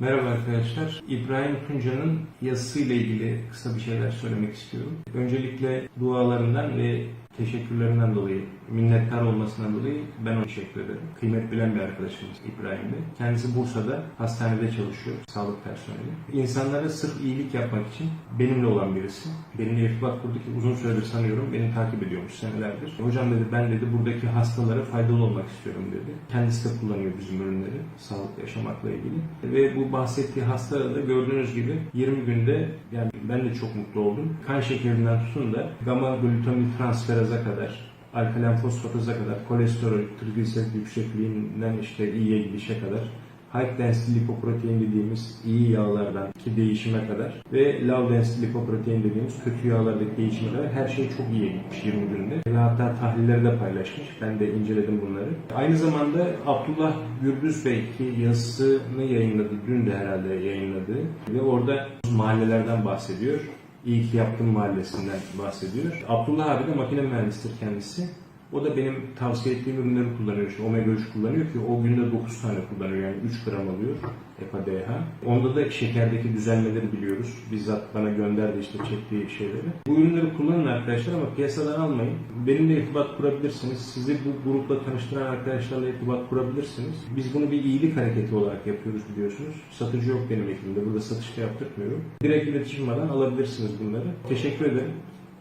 Merhaba arkadaşlar. İbrahim Tunca'nın yazısıyla ilgili kısa bir şeyler söylemek istiyorum. Öncelikle dualarından ve teşekkürlerinden dolayı, minnettar olmasından dolayı ben ona teşekkür ederim. Kıymet bilen bir arkadaşımız İbrahim Bey. Kendisi Bursa'da hastanede çalışıyor, sağlık personeli. İnsanlara sırf iyilik yapmak için benimle olan birisi. Benimle irtibat kurdu ki uzun süredir sanıyorum, beni takip ediyormuş senelerdir. Hocam dedi, ben dedi buradaki hastalara faydalı olmak istiyorum dedi. Kendisi de kullanıyor bizim ürünleri, sağlıklı yaşamakla ilgili. Ve bu bahsettiği hasta da gördüğünüz gibi 20 günde, yani ben de çok mutlu oldum. Kan şekerinden tutun da gamma glutamin transferaza kadar, alkalen fosfataza kadar, kolesterol, trigliserit yüksekliğinden işte iyiye gidişe kadar, high density lipoprotein dediğimiz iyi yağlardan ki değişime kadar ve low density lipoprotein dediğimiz kötü yağlardaki değişime kadar her şey çok iyi gitmiş 20 günde. Hatta tahlilleri de paylaşmış. Ben de inceledim bunları. Aynı zamanda Abdullah Gürbüz Bey ki yazısını yayınladı. Dün de herhalde yayınladı. Ve orada mahallelerden bahsediyor. İyi ki yaptım mahallesinden bahsediyor. Abdullah abi de makine mühendisidir kendisi. O da benim tavsiye ettiğim ürünleri kullanıyor. İşte omega 3 kullanıyor ki o günde 9 tane kullanıyor. Yani 3 gram alıyor EPA-DH. Onda da şekerdeki düzenmeleri biliyoruz. Bizzat bana gönderdi işte çektiği şeyleri. Bu ürünleri kullanın arkadaşlar ama piyasadan almayın. Benimle irtibat kurabilirsiniz. Sizi bu grupla tanıştıran arkadaşlarla irtibat kurabilirsiniz. Biz bunu bir iyilik hareketi olarak yapıyoruz biliyorsunuz. Satıcı yok benim ekibimde. Burada satışta yaptırmıyorum. Direkt iletişimden alabilirsiniz bunları. Teşekkür ederim.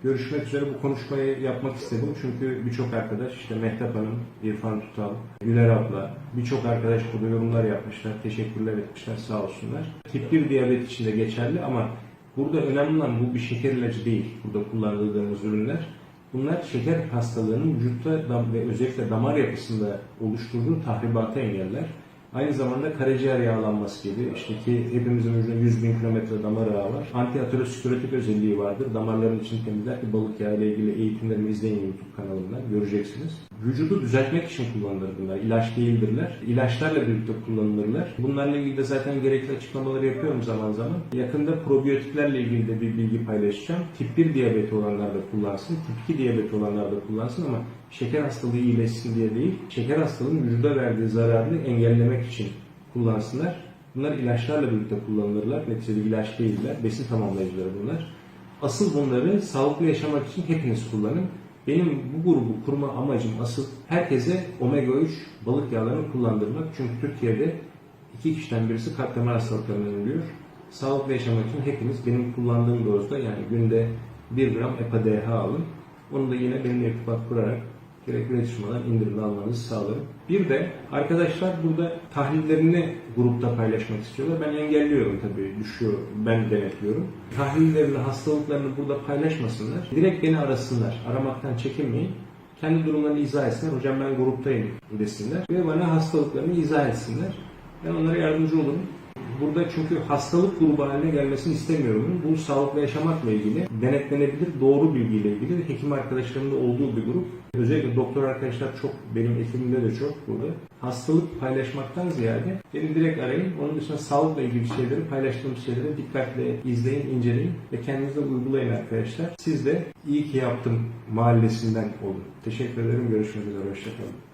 Görüşmek üzere bu konuşmayı yapmak istedim. Çünkü birçok arkadaş, işte Mehtap Hanım, İrfan Tutal, Güler abla, birçok arkadaş burada yorumlar yapmışlar, teşekkürler etmişler sağ olsunlar. Tip 1 diyabet için de geçerli ama burada önemli olan bu bir şeker ilacı değil, burada kullandığımız ürünler. Bunlar şeker hastalığının vücutta ve özellikle damar yapısında oluşturduğu tahribatı engeller. Aynı zamanda karaciğer yağlanması gibi işte ki hepimizin vücudunda 100 bin kilometre damar ağı var. Antiaterosklerotik özelliği vardır. Damarların içini temizler ki balık yağı ile ilgili eğitimlerimi izleyin YouTube kanalımdan göreceksiniz. Vücudu düzeltmek için kullanılır bunlar. İlaç değildirler. İlaçlarla birlikte kullanılırlar. Bunlarla ilgili de zaten gerekli açıklamaları yapıyorum zaman zaman. Yakında probiyotiklerle ilgili de bir bilgi paylaşacağım. Tip 1 diyabeti olanlar da kullansın. Tip 2 diyabeti olanlar da kullansın ama şeker hastalığı iyileşsin diye değil. Şeker hastalığının vücuda verdiği zararını engellemek için kullansınlar. Bunlar ilaçlarla birlikte kullanılırlar. Neticede ilaç değiller. Besin tamamlayıcıları bunlar. Asıl bunları sağlıklı yaşamak için hepiniz kullanın. Benim bu grubu kurma amacım asıl herkese omega 3 balık yağlarını kullandırmak. Çünkü Türkiye'de iki kişiden birisi kalp damar hastalıklarından ölüyor. Sağlıklı yaşamak için hepiniz benim kullandığım dozda yani günde 1 gram EPA-DH alın. Onu da yine benimle irtibat kurarak gerekli iletişimden indirimli almanızı sağlarım. Bir de arkadaşlar burada tahlillerini grupta paylaşmak istiyorlar. Ben engelliyorum tabii, düşüyor, ben denetliyorum. Tahlillerini, hastalıklarını burada paylaşmasınlar. Direkt beni arasınlar, aramaktan çekinmeyin. Kendi durumlarını izah etsinler. Hocam ben gruptayım desinler. Ve bana hastalıklarını izah etsinler. Ben onlara yardımcı olurum. Burada çünkü hastalık grubu haline gelmesini istemiyorum. Bu sağlıklı yaşamakla ilgili, denetlenebilir doğru bilgiyle ilgili hekim arkadaşlarımda olduğu bir grup. Özellikle doktor arkadaşlar çok, benim ekibimde de çok burada. Hastalık paylaşmaktan ziyade beni direkt arayın. Onun dışında sağlıkla ilgili şeyleri, paylaştığım şeyleri dikkatle izleyin, inceleyin ve kendinize uygulayın arkadaşlar. Siz de iyi ki yaptım mahallesinden olun. Teşekkür ederim. Görüşmek üzere. Hoşçakalın.